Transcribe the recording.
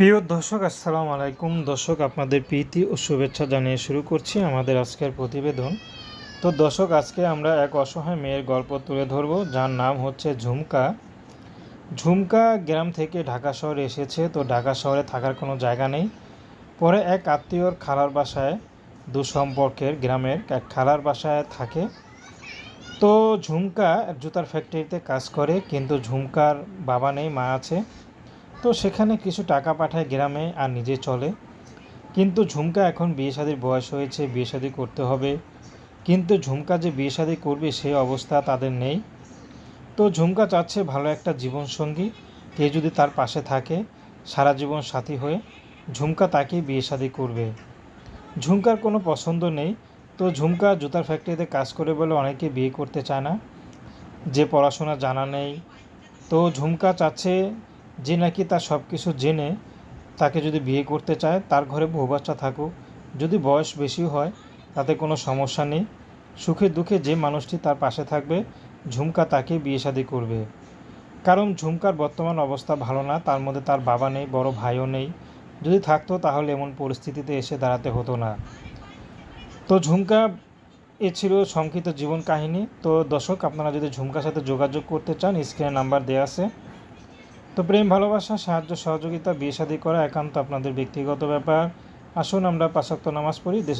প্রিয় দর্শক, আসসালামু আলাইকুম। দর্শক, আপনাদের প্রীতি ও শুভেচ্ছা জানিয়ে শুরু করছি আমাদের আজকের প্রতিবেদন। তো দর্শক, আজকে আমরা এক অসহায় মেয়ের গল্প তুলে ধরব, যার নাম হচ্ছে ঝুমকা। ঝুমকা গ্রাম থেকে ঢাকা শহরে এসেছে, তো ঢাকা শহরে থাকার কোনো জায়গা নেই। পরে এক আত্মীয়র খালার বাসায়, দুসম্পর্কের গ্রামের এক খালার বাসায় থাকে। তো ঝুমকা জুতার ফ্যাক্টরিতে কাজ করে, কিন্তু ঝুমকার বাবা নেই, মা আছে। তো সেখানে কিছু টাকা পাঠায় গ্রামে আর নিজে চলে। কিন্তু ঝুমকা এখন বিয়ে শাদির বয়স হয়েছে, বিয়ে শাদি করতে হবে। কিন্তু ঝুমকা যে বিয়ে শাদি করবে সেই অবস্থা তাদের নেই। তো ঝুমকা চাচ্ছে ভালো একটা জীবনসঙ্গী, কে যদি তার পাশে থাকে, সারা জীবন সাথী হয়ে ঝুমকা তাকেই বিয়ে শাদি করবে। ঝুমকার কোনো পছন্দ নেই। তো ঝুমকা জুতার ফ্যাক্টরিতে কাজ করে বলে অনেকে বিয়ে করতে চায় না। যে পড়াশোনা জানা নেই। তো ঝুমকা চাচ্ছে যে নাকি তার সব কিছু জেনে তাকে যদি বিয়ে করতে চায়, তার ঘরে বহু বাচ্চা থাকুক, যদি বয়স বেশি হয়, তাতে কোনো সমস্যা নেই। সুখে দুঃখে যে মানুষটি তার পাশে থাকবে, ঝুমকা তাকে বিয়ে শাদি করবে। কারণ ঝুমকার বর্তমান অবস্থা ভালো না, তার মধ্যে তার বাবা নেই, বড় ভাইও নেই। যদি থাকতো, তাহলে এমন পরিস্থিতিতে এসে দাঁড়াতে হতো না। তো ঝুমকা, এ ছিল সংক্ষিপ্ত জীবন কাহিনী। তো দর্শক, আপনারা যদি ঝুমকার সাথে যোগাযোগ করতে চান, স্ক্রিনে নাম্বার দেওয়া আছে। তো প্রেম, ভালোবাসা, সাহায্য, সহযোগিতা, বিয়ে শাদী করা একান্ত আপনাদের ব্যক্তিগত ব্যাপার। আসুন আমরা পাশাক্ত নামাজ পড়ি, দেশের